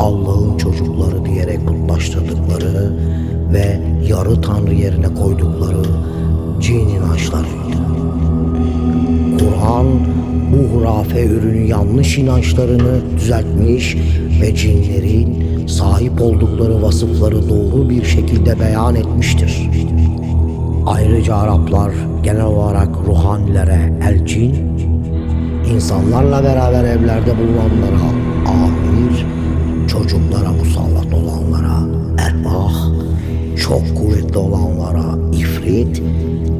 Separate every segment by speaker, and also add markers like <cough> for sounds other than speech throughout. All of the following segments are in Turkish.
Speaker 1: Allah'ın çocukları diyerek kutlaştırdıkları ve yarı tanrı yerine koydukları cin inançlarıydı. Kur'an bu hurafe ürünü yanlış inançlarını düzeltmiş ve cinlerin sahip oldukları vasıfları doğru bir şekilde beyan etmiştir. Ayrıca Araplar genel olarak ruhanilere el cin, insanlarla beraber evlerde bulunanlara amir, çocuklara musallat olanlara erbah, çok kuvvetli olanlara ifrit,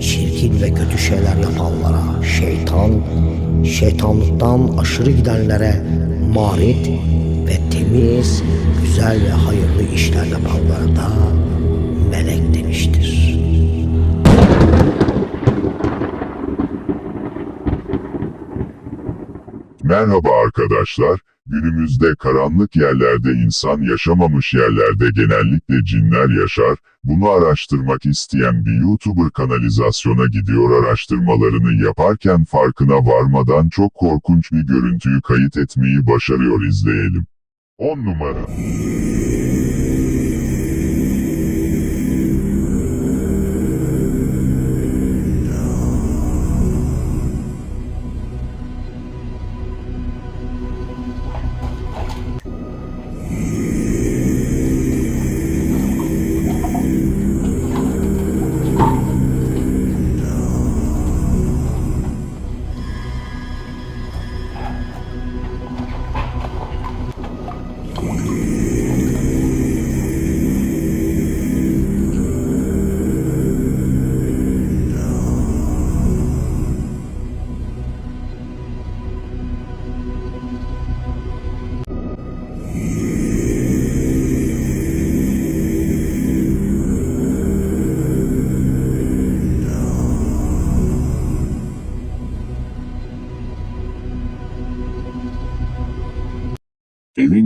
Speaker 1: çirkin ve kötü şeyler yapanlara şeytan, şeytanlıktan aşırı gidenlere marit ve temiz, güzel ve hayırlı işler yapanlara da melek demiştir.
Speaker 2: Merhaba arkadaşlar. Günümüzde karanlık yerlerde insan yaşamamış yerlerde genellikle cinler yaşar. Bunu araştırmak isteyen bir YouTuber kanalizasyona gidiyor araştırmalarını yaparken farkına varmadan çok korkunç bir görüntüyü kayıt etmeyi başarıyor izleyelim. 10 numara.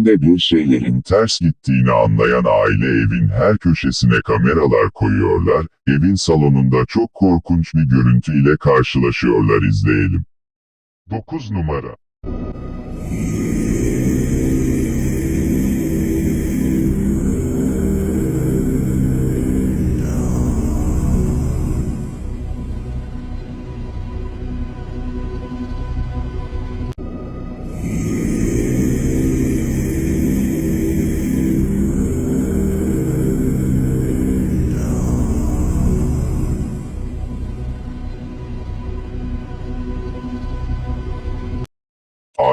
Speaker 2: Evinde bir şeylerin ters gittiğini anlayan aile evin her köşesine kameralar koyuyorlar. Evin salonunda çok korkunç bir görüntü ile karşılaşıyorlar izleyelim. 9 numara.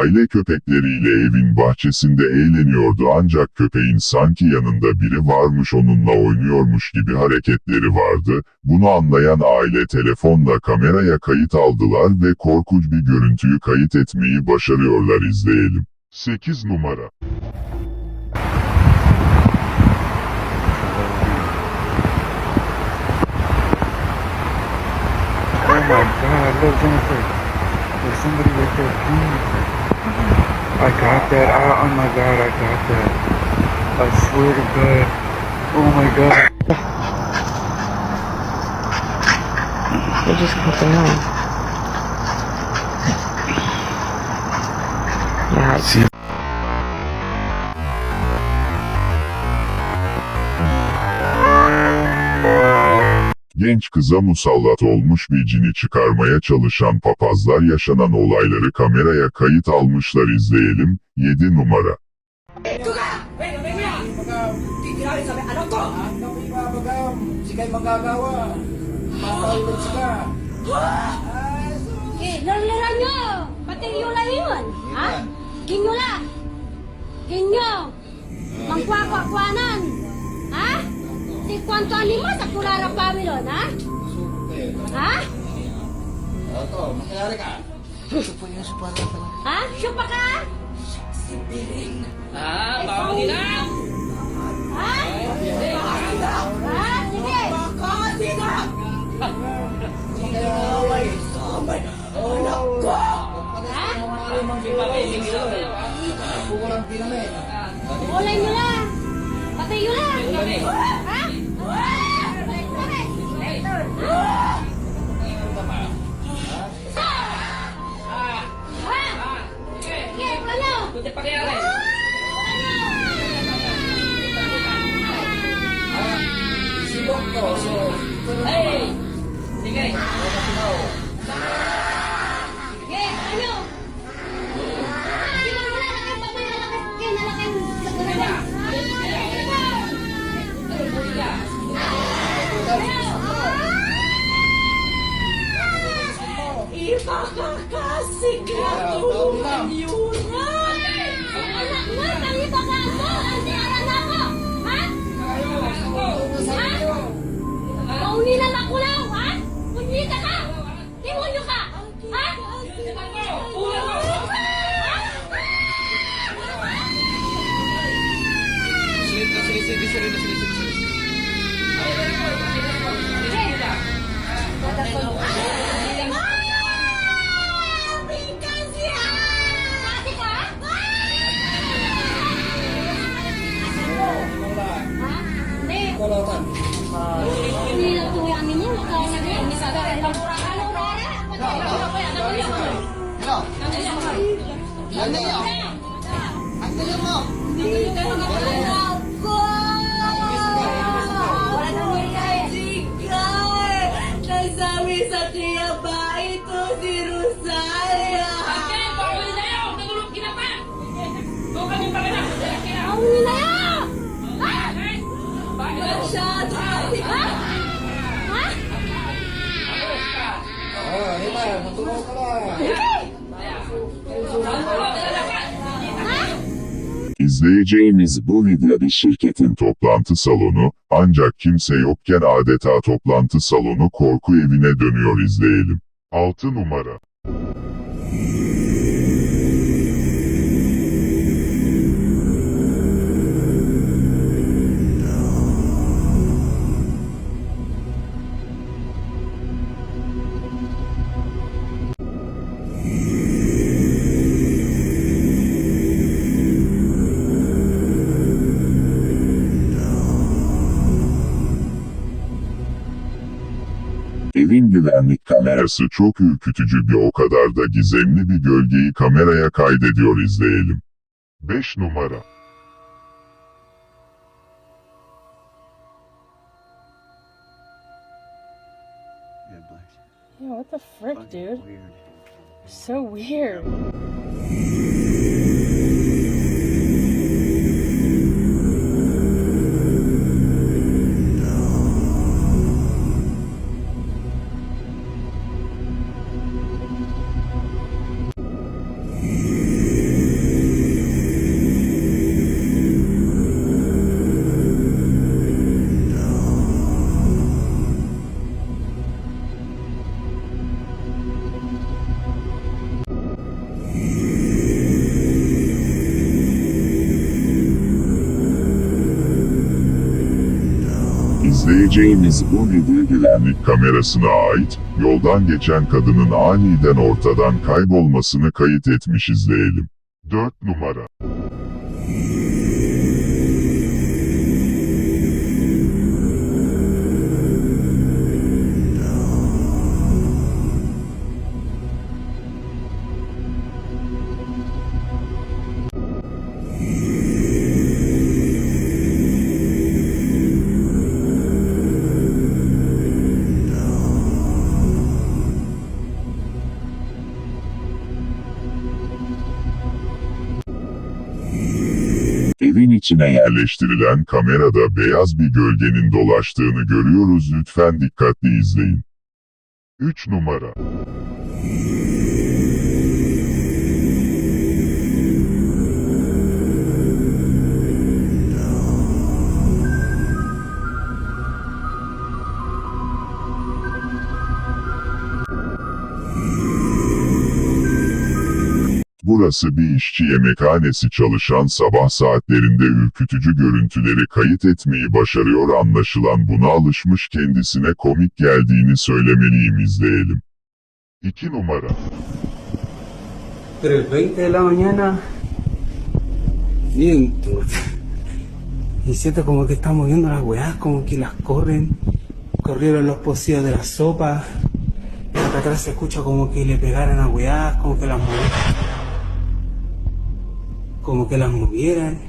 Speaker 2: Aile köpekleriyle evin bahçesinde eğleniyordu ancak köpeğin sanki yanında biri varmış onunla oynuyormuş gibi hareketleri vardı. Bunu anlayan aile telefonla kameraya kayıt aldılar ve korkunç bir görüntüyü kayıt etmeyi başarıyorlar izleyelim. 8 numara.
Speaker 3: Oh my god, look, Jennifer. There's somebody right there. I got that. Oh my god, I got that. I swear to God. Oh my god.
Speaker 4: They just cut their own. Yeah,
Speaker 3: See,
Speaker 2: Genç kıza musallat olmuş bir cini çıkarmaya çalışan papazlar yaşanan olayları kameraya kayıt almışlar izleyelim. 7 numara.
Speaker 5: Eh, lalaran nyo! Patilyo lang yun! Ha? Kinyo lang! Kinyo! Mangkwakwa-kwanan! Ha? ti cuanto animo sa kulara Pamilon, ha? Ha?
Speaker 6: Oto, makayari ka.
Speaker 5: Supa yun,
Speaker 7: supa na pala.
Speaker 5: Ha?
Speaker 6: Supa
Speaker 5: ka? Si Piling. Ah, bawang ilang! Ha? Ha? Sige!
Speaker 7: Bawang
Speaker 5: ilang! Sinaway sa amin, anak ko! Ha? Kulay nila! Patay nila! Kulay nila! Sigato ang yuran! Ang anak mo, talibagaan mo ang tiaran ako! Ha? Ha? Mauni na makulaw, ha? Punyi ka ka! Demonyo ka! Ha? Sige, sige, sige, sige, sige, sige, sige, Ano?
Speaker 6: Ano yun? Ano yun mo?
Speaker 5: Nagsabi sa tiya ba ito si Rosalia? Okay, pagkakulong tayo! Nagulog kinapan! Huwag kami pa na! Ang nila yun! Ah! Gunshot! Ah!
Speaker 6: Oh, lima, matulog ka na.
Speaker 2: İzleyeceğimiz bu video bir şirketin toplantı salonu, ancak kimse yokken adeta toplantı salonu korku evine dönüyor izleyelim. 6 numara Evin güvenlik kamerası çok ürkütücü bir o kadar da gizemli bir gölgeyi kameraya kaydediyor izleyelim. 5 numara
Speaker 4: Yeah, what the frick, dude? So weird.
Speaker 2: İzleyeceğimiz bu video güvenlik kamerasına ait, yoldan geçen kadının aniden ortadan kaybolmasını kayıt etmiş izleyelim. 4 numara Evin içine yerleştirilen kamerada beyaz bir gölgenin dolaştığını görüyoruz lütfen dikkatli izleyin. 3 numara Burası bir işçi yemekhanesi çalışan sabah saatlerinde ürkütücü görüntüleri kayıt etmeyi başarıyor anlaşılan buna alışmış kendisine komik geldiğini söylemeliyim izleyelim. 2 numara
Speaker 8: 3.20 de la mañana. Bien. <laughs> Y siento como que están moviendo las weas, como que las corren. Corrieron los pocillos de la sopa. Acá atrás se escucha como que le pegaran a weas, como que las movieran. Como que las movieran.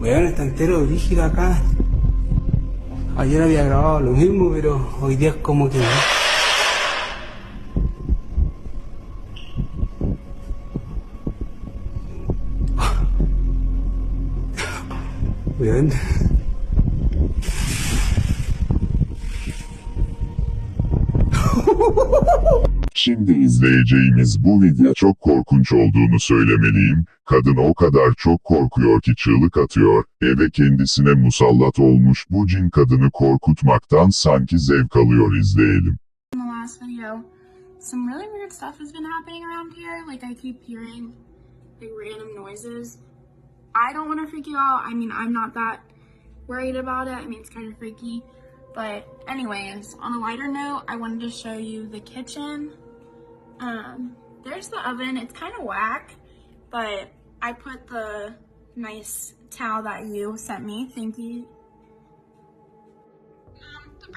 Speaker 8: Weón, está entero rígido acá. Ayer había grabado lo mismo, pero hoy día es como que... Weón. <laughs>
Speaker 2: Şimdi izleyeceğimiz bu video çok korkunç olduğunu söylemeliyim. Kadın o kadar çok korkuyor ki çığlık atıyor, eve kendisine musallat olmuş bu cin kadını korkutmaktan sanki zevk alıyor izleyelim.
Speaker 9: worried about it. I mean, it's kind of freaky. But anyways, on a lighter note, I wanted to show you the kitchen. Um, there's the oven. It's kind of whack, but I put the nice towel that you sent me. Thank you. Um,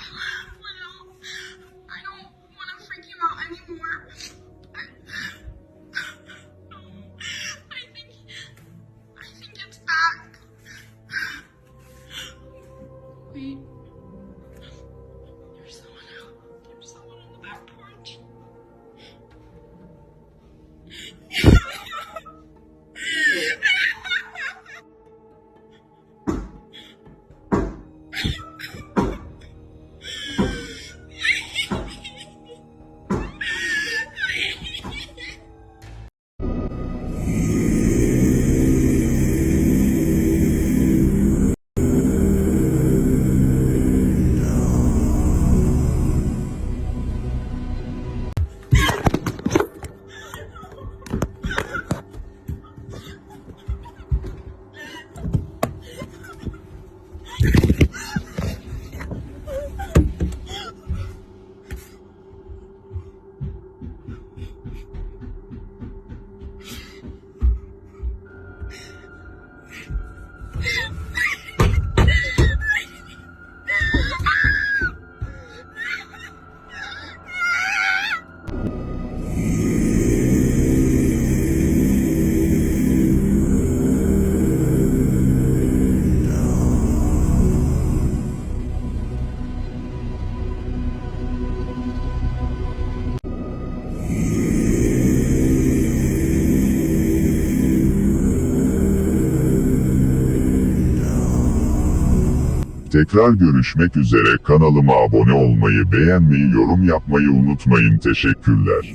Speaker 2: Tekrar görüşmek üzere kanalıma abone olmayı beğenmeyi yorum yapmayı unutmayın teşekkürler.